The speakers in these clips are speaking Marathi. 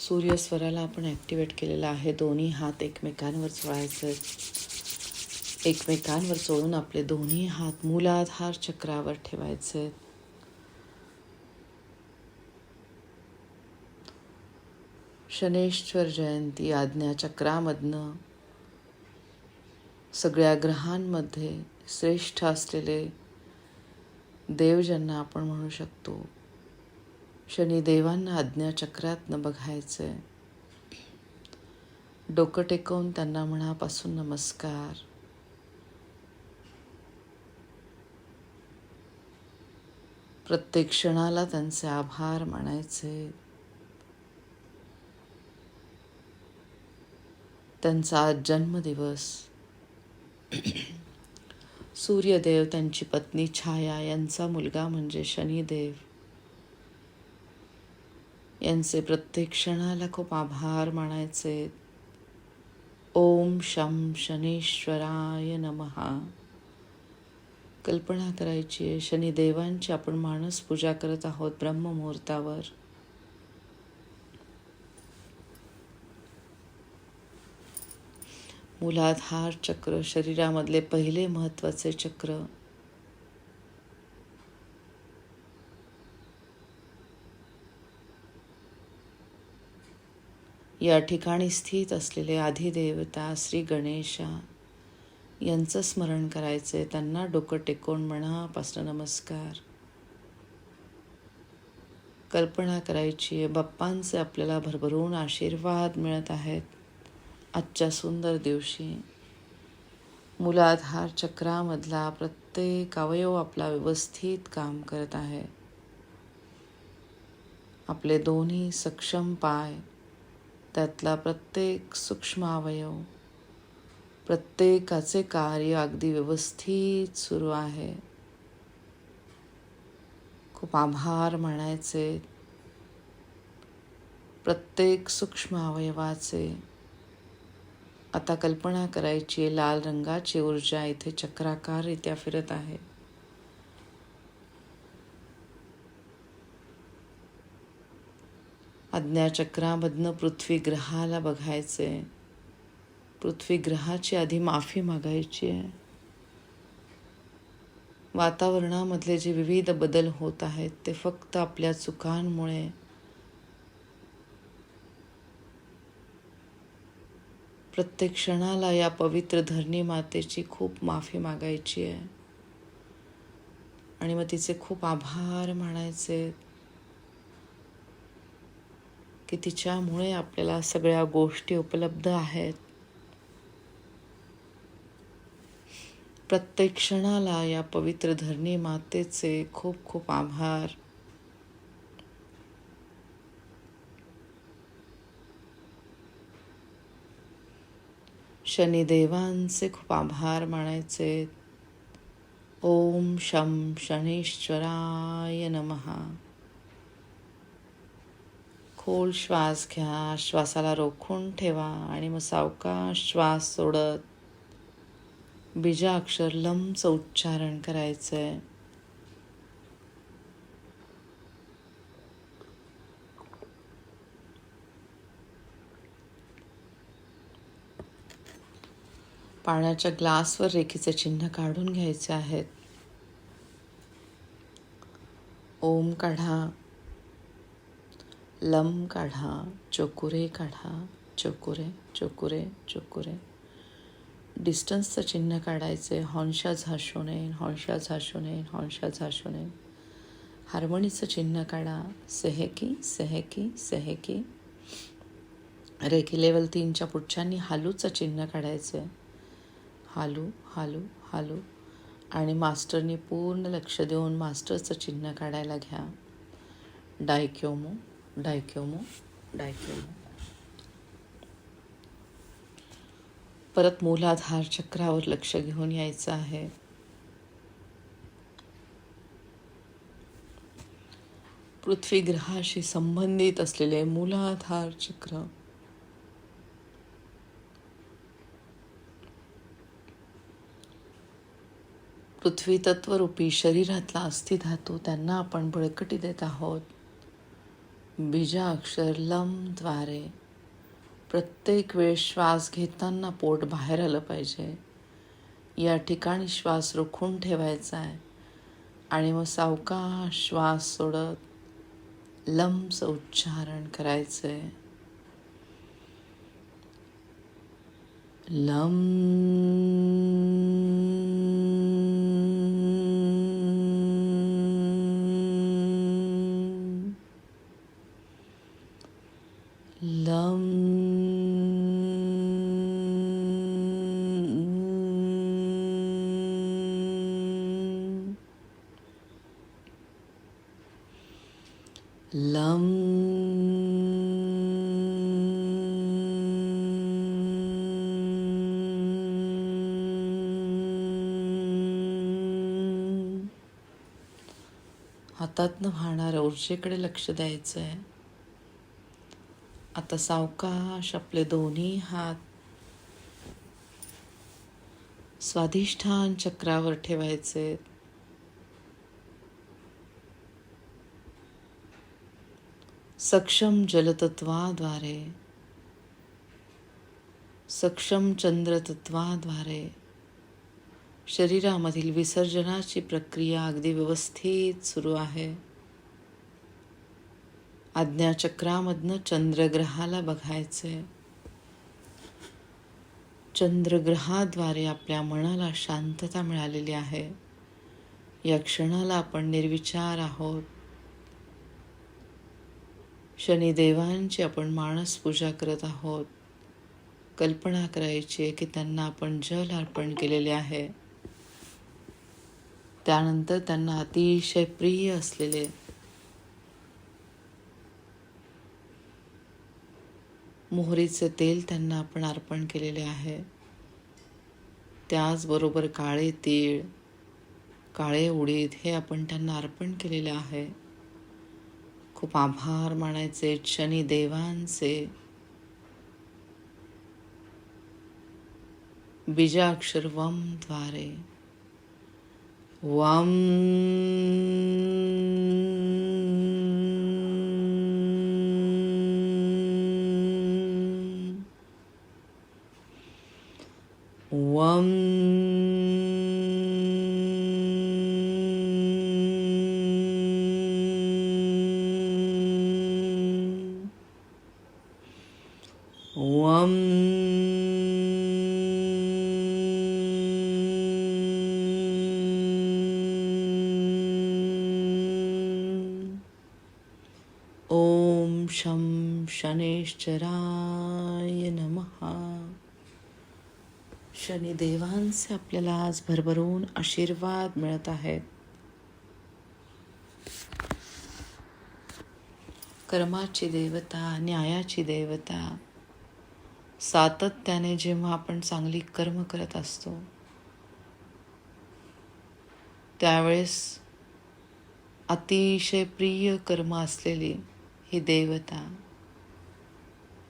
सूर्यस्वराला आपण ॲक्टिवेट केलेला आहे. दोन्ही हात एकमेकांवर चोळायचे. एकमेकांवर चोळून आपले दोन्ही हात मूलाधार चक्रावर ठेवायचे. शनेश्वर जयंती आज्ञा चक्रामधनं सगळ्या ग्रहांमध्ये श्रेष्ठ असलेले देव ज्यांना आपण म्हणू शकतो. शनिदेवांना आज्ञाचक्रातनं आहे डोकं टेकवून त्यांना मनापासून नमस्कार. प्रत्येक क्षणाला त्यांचे आभार मानायचे. त्यांचा आज जन्मदिवस. सूर्यदेव त्यांची पत्नी छाया यांचा मुलगा म्हणजे शनिदेव. यांचे प्रत्येक क्षणाला खूप आभार मानायचे. ओम शम शनीश्वराय नमहा कल्पना करायची आहे शनिदेवांची आपण माणूस पूजा करत आहोत ब्रह्ममुहूर्तावर. मुलाधार चक्र शरीरामधले पहिले महत्त्वाचे चक्र. या ठिकाणी स्थित असलेले आधिदेवता श्री गणेशा यांचं स्मरण करायचंय. त्यांना डोकं टेकवून मनापासून नमस्कार. कल्पना करायची आहे. बाप्पांचे आपल्याला भरभरून आशीर्वाद मिळत आहेत. आजच्या सुंदर दिवशी मुलाधार चक्रामधला प्रत्येक अवयव आपला व्यवस्थित काम करत आहे. आपले दोन्ही सक्षम पाय त्यातला प्रत्येक सूक्ष्म अवयव प्रत्येकाचे कार्य अगदी व्यवस्थित सुरू आहे. खूप आभार म्हणायचे. प्रत्येक सूक्ष्म अवयवाचे. आता कल्पना करायची आहे लाल रंगाची ऊर्जा इथे चक्राकाररित्या फिरत आहे. आज्ञाचक्रामधनं पृथ्वी ग्रहाला बघायचे पृथ्वी ग्रहाची आधी माफी मागायची आहे. वातावरणामधले जे विविध बदल होत आहेत ते फक्त आपल्या चुकांमुळे. प्रत्येक क्षणाला या पवित्र धरणी मातेची खूप माफी मागायची आहे. आणि मग तिचे खूप आभार मानायचे की तिच्यामुळे आपल्याला सगळ्या गोष्टी उपलब्ध आहेत. प्रत्येक क्षणाला या पवित्र धरणी मातेचे खूप खूप आभार. शनिदेवांचे खूप आभार मानायचे. ओम शम शनीश्वराय नमहा खोल श्वास घ्या. श्वासाला रोखून ठेवा आणि मग सावकाश श्वास सोडत बीजाक्षर लमचं उच्चारण करायचंय. पाण्याच्या ग्लासवर रेखीचे चिन्ह काढून घ्यायचे आहेत. ओम काढा. लम काढा चोकुरे काढा चोकुरे चोकुरे चोकुरे. डिस्टन्सचं चिन्ह काढायचे हॉन्शा झाशू नये हॉन्शा झाशू नये हॉन्शा झाशू नये हार्मोनीचं चिन्ह काढा सेहेकी सेहेकी सेहेकी. रेखी लेवल तीनच्या पुढच्यांनी हालूचं चिन्ह काढायचं. हालू हालू हालू. आणि मास्टरनी पूर्ण लक्ष देऊन मास्टरचं चिन्ह काढायला घ्या. डायक्योमो डायक्योमो डायक्योमो. परत मूलाधार चक्रावर लक्ष घेऊन यायचं आहे. पृथ्वी ग्रहाशी संबंधित असलेले मूलाधार चक्र. पृथ्वी तत्वरूपी शरीरातला अस्थिधातू त्यांना आपण बळकटी देत आहोत. बीजा अक्षर लमद्वारे प्रत्येक वेळ श्वास घेताना पोट बाहेर आलं पाहिजे. या ठिकाणी श्वास रोखून ठेवायचा आहे. आणि मग सावकाश श्वास सोडत लंबचं उच्चारण करायचं. आहे लम லம் हातातनं वाहणाऱ्या ऊर्जेकडे लक्ष द्यायचं आहे आता सावकाश आपले दोन्ही हात स्वाधिष्ठान चक्रावर ठेवायचे सक्षम जलतत्वाद्वारे सक्षम चंद्रतत्वाद्वारे शरीरामधील विसर्जनाची प्रक्रिया अगदी व्यवस्थित सुरू आहे. आज्ञाचक्रामधनं चंद्रग्रहाला बघायचे. चंद्रग्रहाद्वारे आपल्या मनाला शांतता मिळालेली आहे. या क्षणाला आपण निर्विचार आहोत. शनिदेवांची आपण माणस पूजा करत आहोत. कल्पना करायची आहे की त्यांना आपण जल अर्पण केलेले आहे. त्यानंतर त्यांना अतिशय प्रिय असलेले मोहरीचे तेल त्यांना आपण अर्पण केलेले आहे. त्याचबरोबर काळे तीळ काळे उडीद हे आपण त्यांना अर्पण केलेले आहे. खूप आभार मानायचे शनी देवांचे. बीजाक्षर वमद्वारे. वम वम वम चराय नमः. शनिदेवांचे आपल्याला आज भरभरून आशीर्वाद मिळत आहेत. कर्माची देवता न्यायाची देवता सातत्याने जेव्हा आपण चांगली कर्म करत असतो त्यावेळेस अतिशय प्रिय कर्म असलेली ही देवता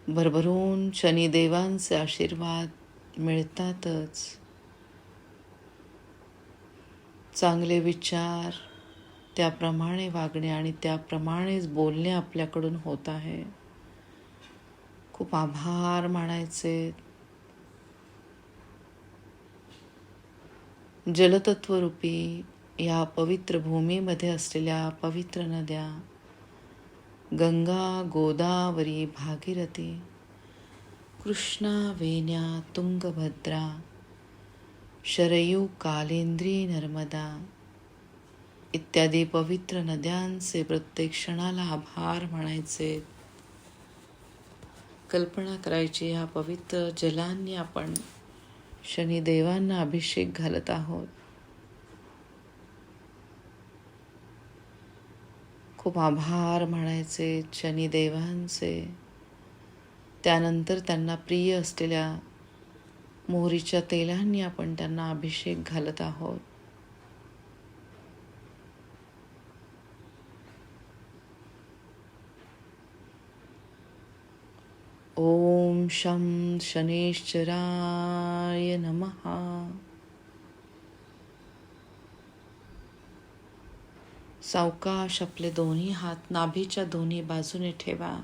भरभरून शनिदेवांचे आशीर्वाद मिळतातच. चांगले विचार त्याप्रमाणे वागणे आणि त्याप्रमाणेच बोलणे आपल्याकडून होत आहे. खूप आभार मानायचे. जलतत्वरूपी या पवित्र भूमीमध्ये असलेल्या पवित्र नद्या गंगा गोदावरी भागीरथी कृष्णा वेण्या तुंगभद्रा शरयू कालेंद्री नर्मदा इत्यादी पवित्र नद्यांचे प्रत्येक क्षणाला आभार म्हणायचे. कल्पना करायची ह्या पवित्र जलांनी आपण शनिदेवांना अभिषेक घालत आहोत. खूप आभार म्हणायचे शनिदेवांचे त्यानंतर त्यांना प्रिय असलेल्या मोहरीच्या तेलांनी आपण त्यांना अभिषेक घालत आहोत. ओम शं शनेश्चराय नमः. सावकाश आपले दोन्ही हात नाभीच्या दोन्ही बाजूने ठेवा.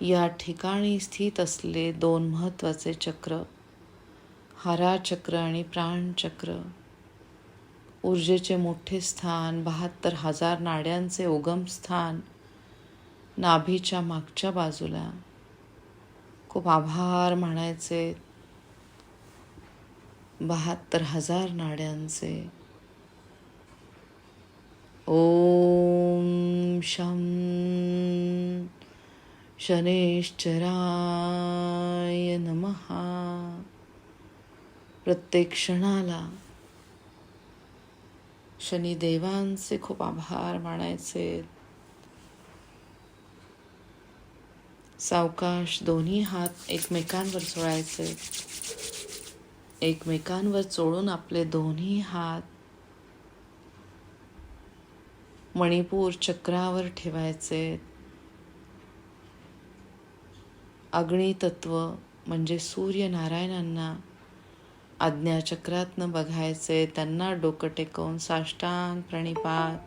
या ठिकाणी स्थित असले दोन महत्त्वाचे चक्र हारा चक्र आणि प्राणचक्र ऊर्जेचे मोठे स्थान बहात्तर हजार नाड्यांचे उगम स्थान नाभीच्या मागच्या बाजूला. खूप आभार म्हणायचे बहात्तर हजार नाड्यांचे. ॐ शं शनेश्चराय नमः. प्रत्येक क्षणाला शनिदेवांचे खूप आभार मानायचे. सावकाश दोन्ही हात एकमेकांवर चोळायचे एकमेकांवर चोळून आपले दोन्ही हात मणिपूर चक्रावर ठेवायचे. अग्नितत्व म्हणजे सूर्यनारायणांना आज्ञाचक्रातनं बघायचे. त्यांना डोकं टेकवून साष्टांग प्रणिपात.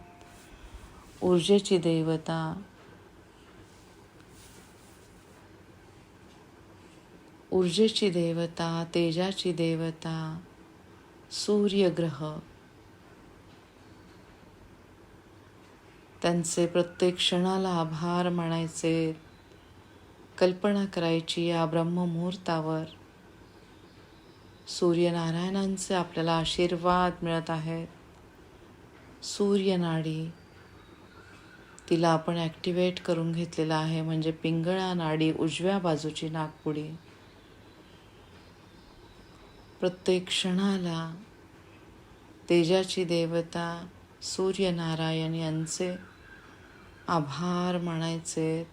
ऊर्जेची देवता. ऊर्जेची देवता तेजाची देवता सूर्यग्रह. त्यांचे प्रत्येक क्षणाला आभार मानायचे. कल्पना करायची या ब्रह्ममुहूर्तावर. सूर्यनारायणांचे आपल्याला आशीर्वाद मिळत आहेत. सूर्यनाडी तिला आपण ॲक्टिवेट करून घेतलेलं आहे म्हणजे पिंगळा नाडी उजव्या बाजूची नागपुडी. प्रत्येक क्षणाला तेजाची देवता सूर्यनारायण यांचे आभार मानायचे.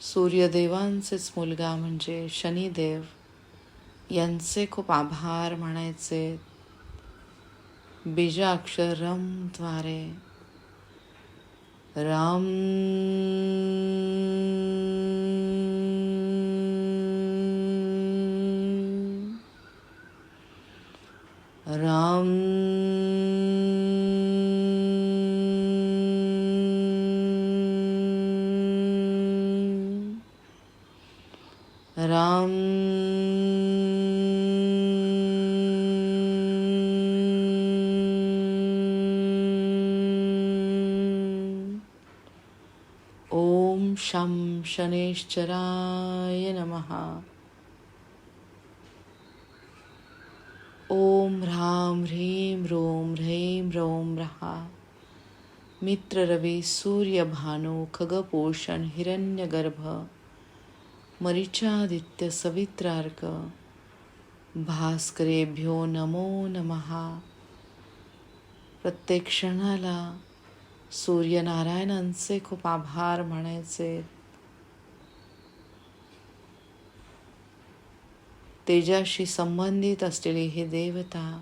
सूर्यदेवांचेच मुलगा म्हणजे शनिदेव. यांचे खूप आभार मानायचे. बीजाक्षरमद्वारे राम शनेश्चराय नमः। ॐ ह्रां ह्रीं रों ह्रैं रोम रहा मित्र सूर्यभानो खगपोषण हिरण्यगर्भ। मरीचादित्य सवित्रार्क। भास्करेभ्यो नमो नमः। प्रत्येक क्षणाला सूर्यनारायणांचे खूप आभार म्हणायचे तेजाशी संबंधित असलेली ही देवता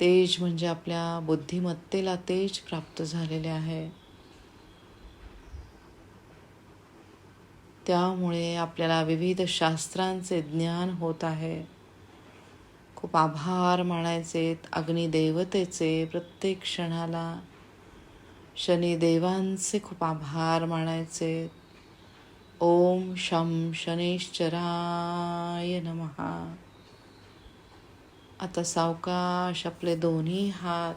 तेज म्हणजे आपल्या बुद्धिमत्तेला तेज प्राप्त झालेले आहे. त्यामुळे आपल्याला विविध शास्त्रांचे ज्ञान होत आहे. खूप आभार मानायचेत अग्निदेवतेचे प्रत्येक क्षणाला. शनिदेवांचे खूप आभार मानायचे ओम शं शनेश्चराय नमः. आता सावकाश आपले दोन्ही हात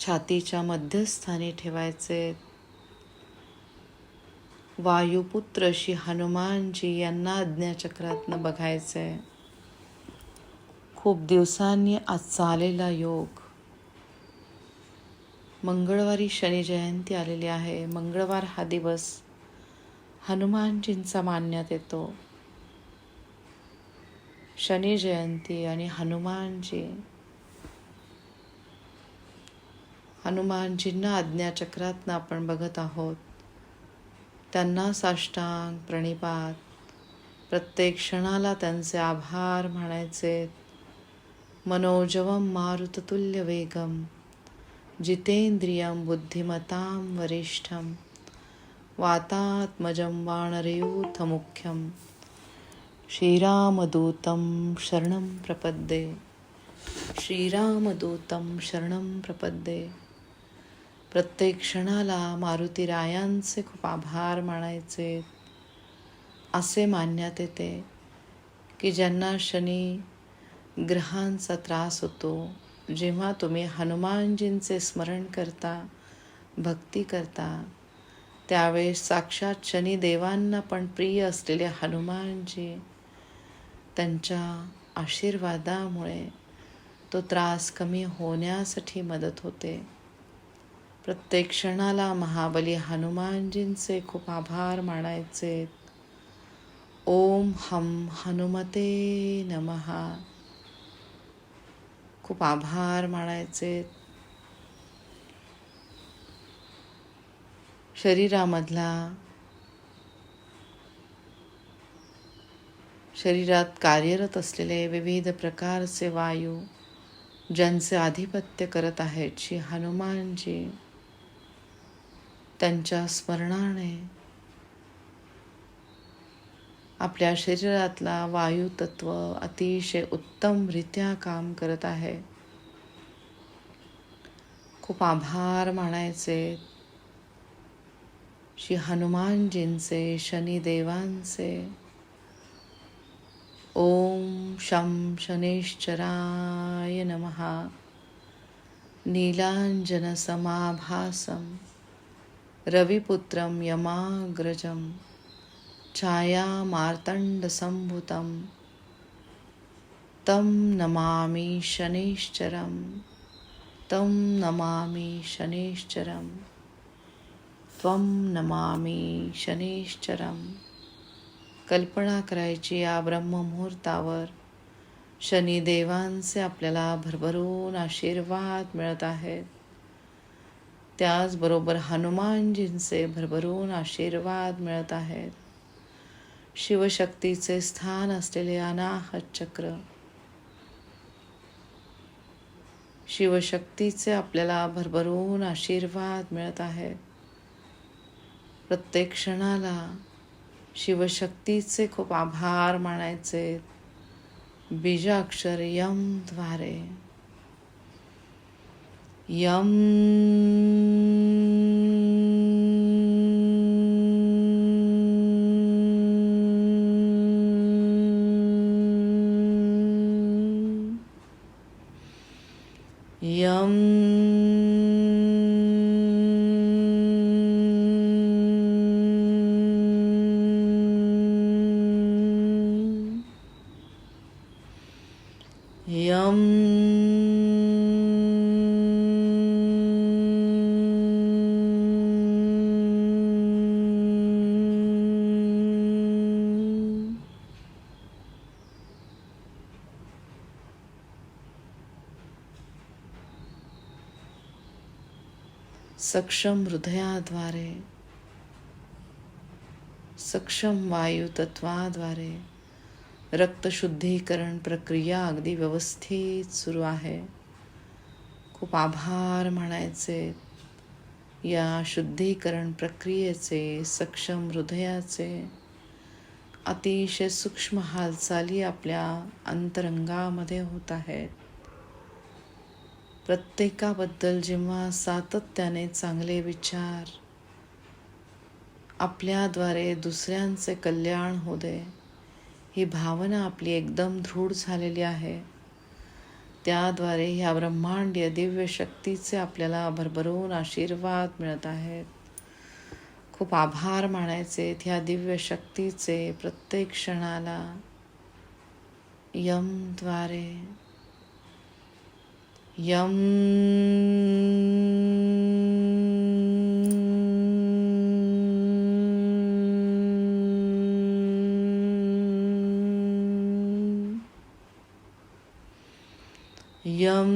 छातीच्या मध्यस्थानी ठेवायचे. वायुपुत्र श्री हनुमानजी यांना आज्ञाचक्रातनं बघायचंय खूप दिवसांनी आजचा आलेला योग. मंगळवारी शनी जयंती आलेली आहे. मंगळवार हा दिवस हनुमानजींचा मानण्यात येतो. शनी जयंती आणि हनुमानजी. हनुमानजींना आज्ञाचक्रातनं आपण बघत आहोत. त्यांना साष्टांग प्रणिपात प्रत्येक क्षणाला त्यांचे आभार म्हणायचे. मनोजवम मारुततुल्य वेगम जितेंद्रियं बुद्धिमतां वरिष्ठं वातात्मजं वानरयूथमुख्यं। श्रीरामदूतं शरणं प्रपद्ये। श्रीरामदूतं शरणं प्रपद्ये। प्रत्येक क्षणाला मारुतीरायांचे खूप आभार मानायचे। असे मानण्यात येते की ज्यांना शनी ग्रहांचा त्रास होतो जेव्हा तुम्ही हनुमानजींचे स्मरण करता भक्ती करता त्यावेळेस साक्षात शनिदेवांना पण प्रिय असलेले हनुमानजी त्यांच्या आशीर्वादामुळे तो त्रास कमी होण्यासाठी मदत होते. प्रत्येक क्षणाला महाबली हनुमानजींचे खूप आभार मानायचे. ओम हम हनुमते नमहा खूप आभार मानायचे. शरीरामधला शरीरात कार्यरत असलेले विविध प्रकारचे वायू ज्यांचे आधिपत्य करत आहेत श्री हनुमानजी त्यांच्या स्मरणाने आपल्या शरीरातला वायू तत्व अतिशय उत्तमरित्या काम करत आहे. खूप आभार मानायचे श्री हनुमानजींचे शनिदेवांचे. ओम शं शनेश्चराय नमहा नीलाञ्जनसमाभासं रविपुत्रं यमाग्रजं छायामार्तण्डसम्भुतं. तं नमामि शनेश्चरं तं नमामि शनेश्चरम्. त्वं नमामि शनैश्चरं कल्पना करायची या ब्रह्ममुहूर्तावर। शनिदेवांचे आपल्याला भरभरून आशीर्वाद मिळत आहेत. त्याचबरोबर हनुमानजींचे भरभरून आशीर्वाद मिळत आहेत. शिवशक्तीचे स्थान असलेले अनाहत चक्र। शिवशक्तीचे आपल्याला भरभरून आशीर्वाद मिळत आहेत. प्रत्येक क्षणाला शिवशक्तीचे खूप आभार मानायचे. बीजाक्षर यमद्वारे. यम यम सक्षम हृदयाद्वारे सक्षम वायुतत्वाद्वारे रक्तशुद्धीकरण प्रक्रिया अगदी व्यवस्थित सुरू आहे. खूप आभार म्हणायचे. या शुद्धीकरण प्रक्रियेचे सक्षम हृदयाचे अतिशय सूक्ष्म हालचाली आपल्या अंतरंगामध्ये होत आहेत. प्रत्येकाबद्दल जेव्हा सातत्याने चांगले विचार आपल्याद्वारे दुसऱ्यांचे कल्याण होऊ दे ही भावना आपली एकदम दृढ झालेली आहे. त्याद्वारे ह्या ब्रह्मांडीय दिव्य शक्तीचे आपल्याला भरभरून आशीर्वाद मिळत आहेत. खूप आभार मानायचे ह्या दिव्य शक्तीचे प्रत्येक क्षणाला. यमद्वारे यम यम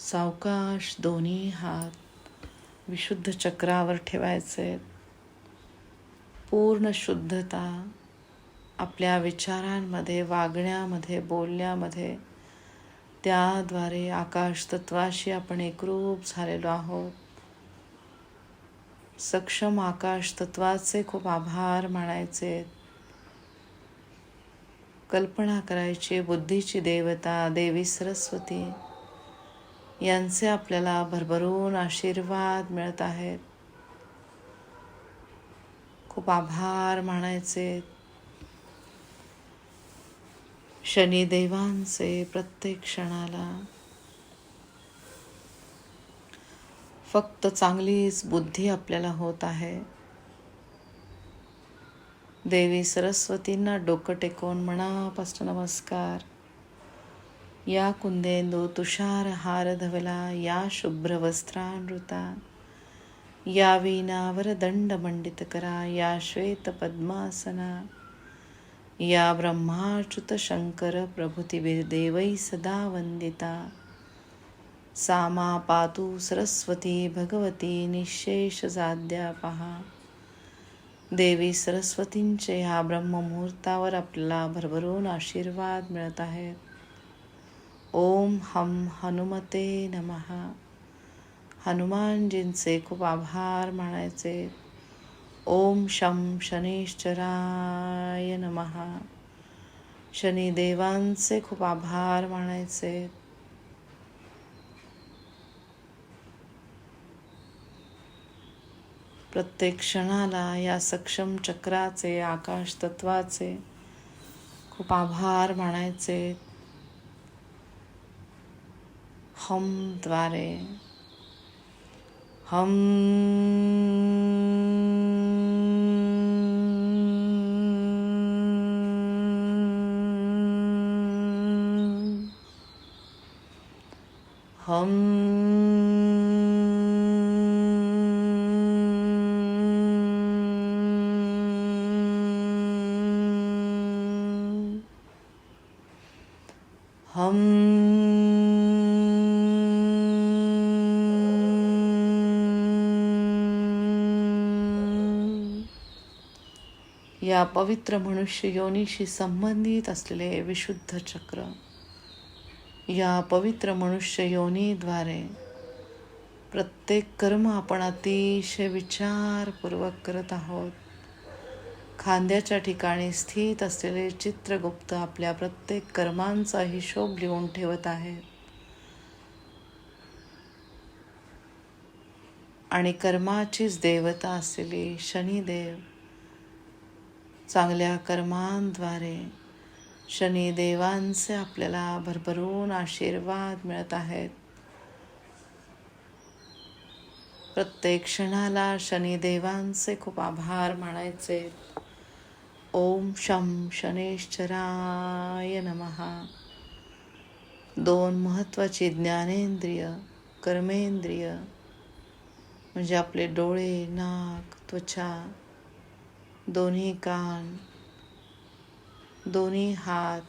सावकाश दोन्ही हात विशुद्ध चक्रावर ठेवायचे. पूर्ण शुद्धता आपल्या विचारांमध्ये वागण्यामध्ये बोलण्यामध्ये त्याद्वारे आकाश तत्वाशी आपण एकरूप झालेलो आहोत. सक्षम आकाश तत्वाचे खूप आभार मानायचे. कल्पना करायची बुद्धीची देवता देवी सरस्वती यांचे आपल्याला भरभरून आशीर्वाद मिळत आहेत. खूप आभार मानायचे. शनिदेवांचे प्रत्येक क्षणाला. फक्त चांगलीच बुद्धी आपल्याला होत आहे. देवी सरस्वतींना डोकं टेकवून मनापासून नमस्कार. या कुंदेंदू तुषार हार धवला या शुभ्र वस्त्रानृता या वीणावर दंड मंडित करा या श्वेत पद्मासना या ब्रह्माच्युत शंकर प्रभृती देवै सदा वंदिता सामा पातु सरस्वती भगवती निशेष जाद्या पहा। देवी सरस्वतींचे ह्या ब्रह्ममुहूर्तावर आपल्याला भरभरून आशीर्वाद मिळत आहेत. ओम हम हनुमते नमहा हनुमानजींचे खूप आभार मानायचे. ओम शम शनीश्चराय नमहा शनिदेवांचे खूप आभार मानायचे. प्रत्येक क्षणाला या सक्षम चक्राचे आकाश तत्वाचे खूप आभार मानायचे. हमद्वारे हम हम पवित्र मनुष्य योनीशी संबंधित असलेले विशुद्ध चक्र. या पवित्र मनुष्य योनीद्वारे प्रत्येक कर्म आपण अतिशय विचारपूर्वक करत आहोत. खांद्याच्या ठिकाणी स्थित असलेले चित्रगुप्त आपल्या प्रत्येक कर्मांचा हिशोब लिहून ठेवत आहेत आणि कर्माचीच देवता असलेली शनिदेव चांगल्या कर्मांद्वारे शनिदेवांचे आपल्याला भरभरून आशीर्वाद मिळत आहेत. प्रत्येक क्षणाला शनिदेवांचे खूप आभार मानायचे. ओम शम शनेश्चराय नमहा दोन महत्त्वाची ज्ञानेंद्रिय कर्मेंद्रिय म्हणजे आपले डोळे नाक त्वचा दोन्ही कान दोन्ही हात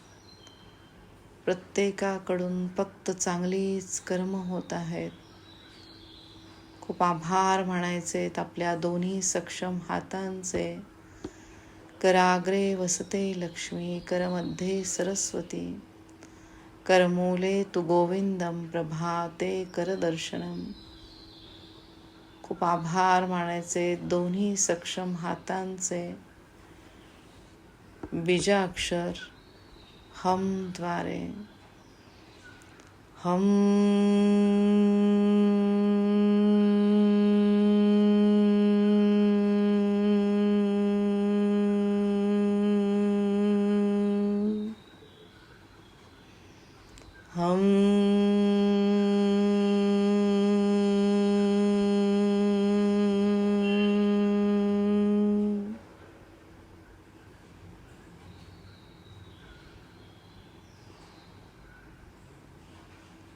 प्रत्येकाकडून फक्त चांगलीच कर्म होत आहेत. खूप आभार म्हणायचे आपल्या दोन्ही सक्षम हातांचे. कराग्रे वसते लक्ष्मी करमध्ये सरस्वती. करमूले तु गोविंदम प्रभाते करदर्शनम खूप आभार मानायचे. दोन्ही सक्षम हातांचे बीजाक्षर हमद्वारे हम हम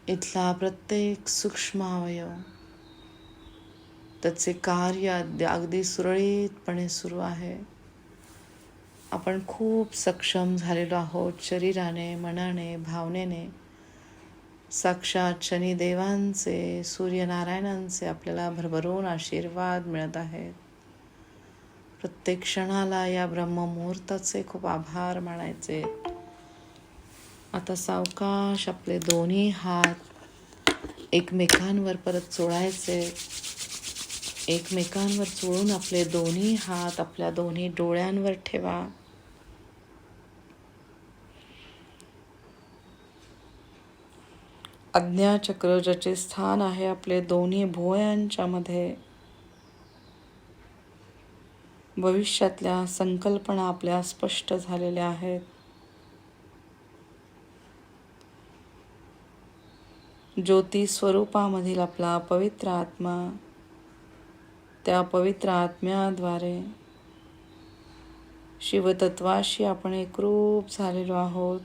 इथला प्रत्येक सूक्ष्म अवयव त्याचे कार्य अगदी सुरळीतपणे सुरू आहे. आपण खूप सक्षम झालेलो आहोत शरीराने मनाने भावनेने. साक्षात शनिदेवांचे सूर्यनारायणांचे आपल्याला भरभरून आशीर्वाद मिळत आहेत. प्रत्येक क्षणाला या ब्रह्ममुहूर्ताचे खूप आभार मानायचे. आता सावकाश आपले दोन्ही हात एकमेकांवर परत चोळायचे. एकमेकांवर चोळून आपले दोन्ही हात आपल्या दोन्ही डोळ्यांवर ठेवा. आज्ञाचक्र ज्याचे स्थान आहे आपले दोन्ही भोयांच्या मध्ये. भविष्यातल्या संकल्पना आपल्या स्पष्ट झालेल्या आहेत. ज्योती स्वरूपामधील आपला पवित्र आत्मा त्या पवित्र आत्म्याद्वारे शिवतत्वाशी आपण एकरूप झालेलो आहोत.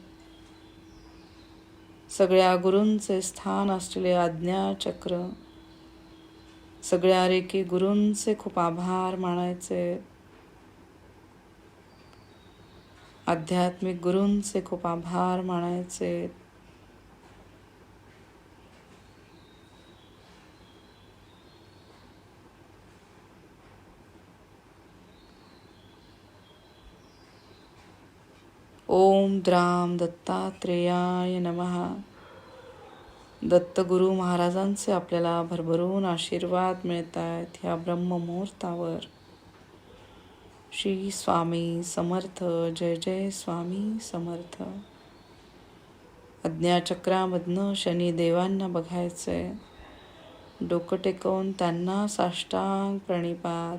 सगळ्या गुरूंचे स्थान असलेले आज्ञाचक्र सगळ्या रेकी गुरूंचे खूप आभार मानायचे. आध्यात्मिक गुरूंचे खूप आभार मानायचे. ओम द्राम दत्तात्रेयाय नमहा दत्तगुरु महाराजांचे आपल्याला भरभरून आशीर्वाद मिळत आहेत ह्या ब्रह्ममुहूर्तावर. श्री स्वामी समर्थ जय जय स्वामी समर्थ. अज्ञाचक्रामधनं शनिदेवांना बघायचंय. डोकं टेकवून त्यांना साष्टांग प्रणिपात.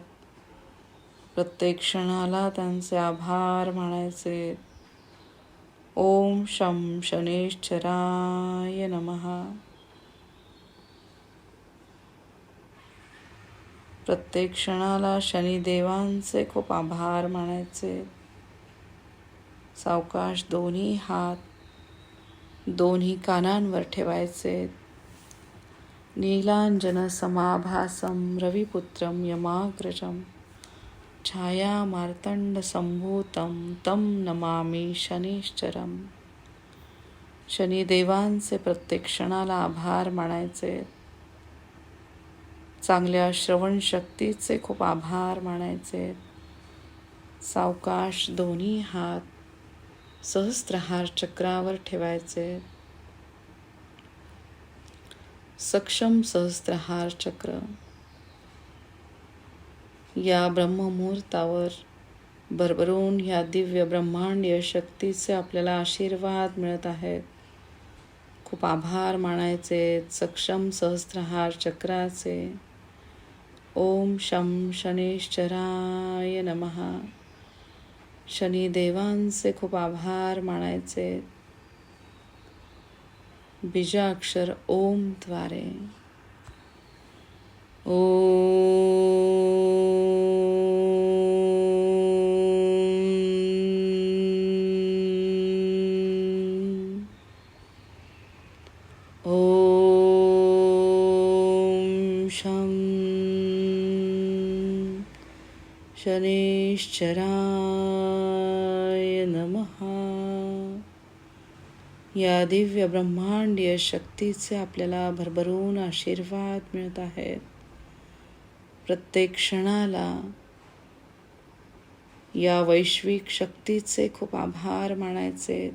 प्रत्येक क्षणाला त्यांचे आभार मानायचे. ओम शं शनेश्चराय नम। प्रत्येक क्षणाला शनिदेवांचे खूप आभार मानायचे. सावकाश दोन्ही हात दोन्ही कानांवर ठेवायचे. नीलांजन समाभासम रविपुत्रम यमाग्रजम। छाया मार्तंड संभूतम तम नमामी शनिश्चरम। शनिदेवांचे प्रत्येक क्षणाला आभार मानायचे। चांगल्या श्रवण शक्तीचे खूप आभार मानायचे। सावकाश दोन्ही हात सहस्त्रहार चक्रावर ठेवायचे। सक्षम सहस्त्रहार चक्र या ब्रह्ममुहूर्तावर भरभरून ह्या दिव्य ब्रह्मांडीय शक्तीचे आपल्याला आशीर्वाद मिळत आहेत. खूप आभार मानायचे सक्षम सहस्त्रहार चक्राचे. ओम शं शनेश्चराय नमहा शनिदेवांचे खूप आभार मानायचे. बीजाक्षर ओमद्वारे ओ शनेश्चराय नमः. या दिव्य ब्रह्मांडीय शक्तीचे आपल्याला भरभरून आशीर्वाद मिळत आहेत. प्रत्येक क्षणाला या वैश्विक शक्तीचे खूप आभार मानायचे.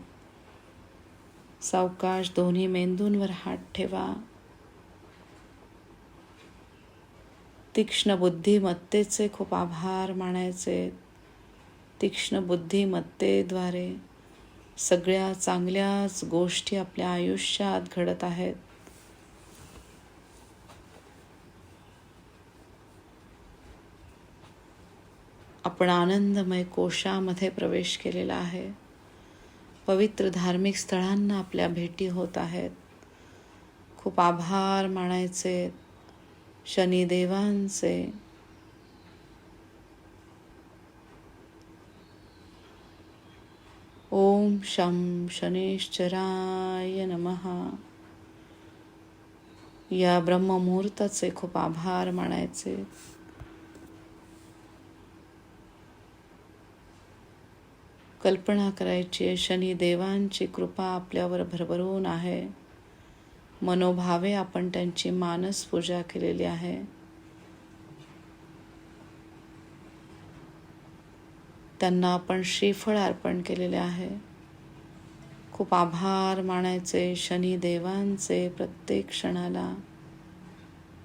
सावकाश दोन्ही मेंदूंवर हात ठेवा. तीक्ष्ण बुद्धिमत्तेचे खूप आभार मानायचे. तीक्ष्ण बुद्धिमत्तेद्वारे सगळ्या चांगल्याच गोष्टी आपल्या आयुष्यात घडत आहेत. आपण आनंदमय कोशामध्ये प्रवेश केलेला आहे. पवित्र धार्मिक स्थळांना आपल्या भेटी होत आहेत. खूप आभार मानायचे शनिदेवांचे ओम शं शनेश्चराय नमहा या ब्रह्ममुहूर्ताचे खूप आभार मानायचे. कल्पना करायची शनिदेवांची कृपा आपल्यावर भरभरून आहे. मनोभावे आपण त्यांची मानस पूजा केलेली आहे. त्यांना आपण श्रीफळ अर्पण केलेले आहे. खूप आभार मानायचे शनिदेवांचे प्रत्येक क्षणाला.